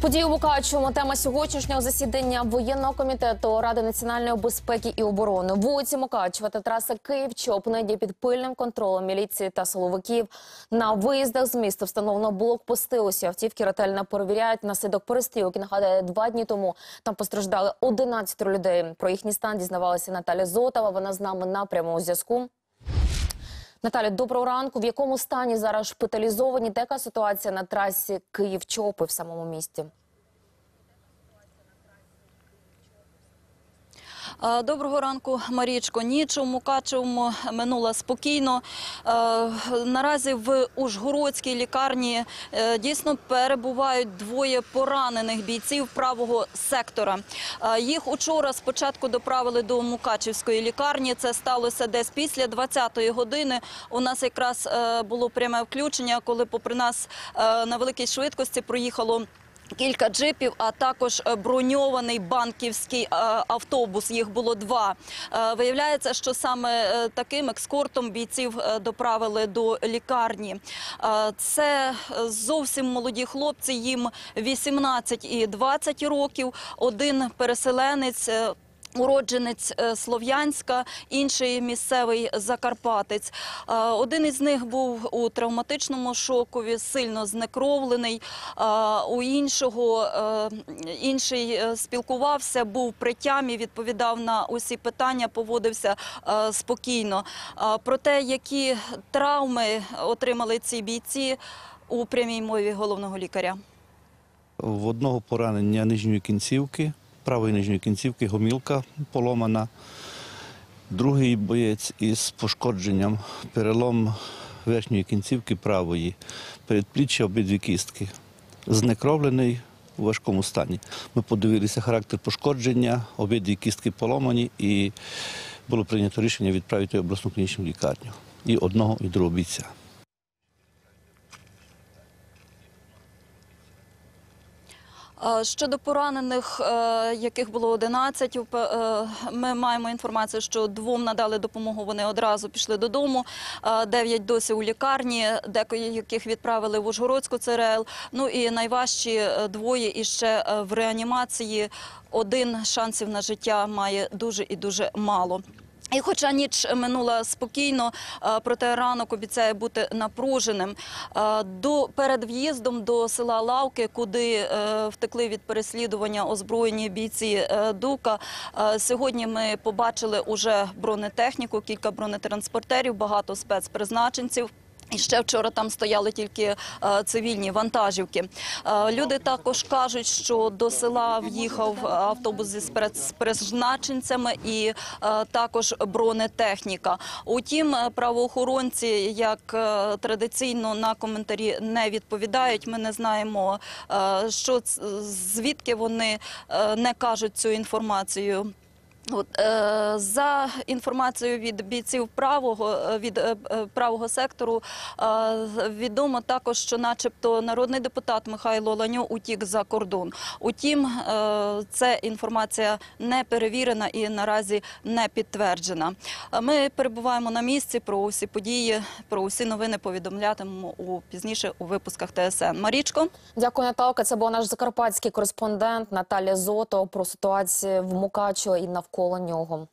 Події у Мукачевому. Тема сьогоднішнього засідання воєнного комітету Ради національної безпеки і оборони. Вулиці Мукачева та траси Київ чоп нині під пильним контролем міліції та силовиків. На виїздах з міста встановлено блокпости. Усі автівки ретельно перевіряють наслідок перестрілки. Нагадаю, два дні тому там постраждали 11 людей. Про їхній стан дізнавалася Наталя Зотова. Вона з нами на прямому зв'язку. Наталя, доброго ранку. В якому стані зараз шпиталізовані? Така ситуація на трасі Київ-Чопи в самому місті? Доброго ранку, Марічко. Ніч у Мукачевому минула спокійно. Наразі в Ужгородській лікарні е, дійсно перебувають двоє поранених бійців правого сектора. Їх учора спочатку доправили до Мукачевської лікарні. Це сталося десь після 20-ї години. У нас якраз е, було пряме включення, коли попри нас е, на великій швидкості проїхало. Кілька джипів, а також броньований банківський е, автобус. Їх було два. Е, Виявляється, що саме е, таким екскортом бійців доправили до лікарні. Це зовсім молоді хлопці. Їм 18 і 20 років. Один переселенець. Уродженець е, Слов'янська, інший місцевий закарпатець. Е, Один із них був у травматичному шокові, сильно знекровлений. Е, У іншого інший спілкувався, був при тямі, відповідав на усі питання, поводився спокійно. Про те, які травми отримали ці бійці у прямій мові головного лікаря. В одного поранення нижньої кінцівки, правої нижньої кінцівки, гомілка поломана. Другий боєць із пошкодженням, перелом верхньої кінцівки правої, передпліччя обидві кістки. Знекровлений у важкому стані. Ми подивилися характер пошкодження, обидві кістки поломані, і було прийнято рішення відправити в обласну клінічну лікарню. І одного, і другого бійця. Щодо поранених, е, яких було 11, упе- е, ми маємо інформацію, що двом надали допомогу. Вони одразу пішли додому. Е, Дев'ять досі у лікарні, декої яких відправили в Ужгородську ЦРЛ. Ну і найважчі двоє іще е, в реанімації. Один шансів на життя має дуже і дуже мало. І хоча ніч минула спокійно, е, проте ранок обіцяє бути напруженим. Е, До перед в'їздом до села Лавки, куди е, втекли від переслідування озброєні бійці Дука. Сьогодні ми побачили уже бронетехніку, кілька бронетранспортерів, багато спецпризначенців. І ще вчора там стояли тільки е, цивільні вантажівки. Е, люди також кажуть, що до села в'їхав автобус зі спецпризначенцями і е, також бронетехніка. Утім, правоохоронці, як традиційно на коментарі не відповідають. Ми не знаємо, що звідки вони не кажуть цю інформацію. От, е, за інформацією від бійців правого е, від е, е, правого сектору е, відомо також, що, начебто, народний депутат Михайло Ланьо утік за кордон. Утім, е, це інформація не перевірена і наразі не підтверджена. Е, Ми перебуваємо на місці про усі події, про усі новини повідомлятимемо у пізніше у випусках ТСН. Марічко. Дякую, Наталка. Це був наш закарпатський кореспондент Наталя Зото про ситуацію в Мукачево і навколо нього.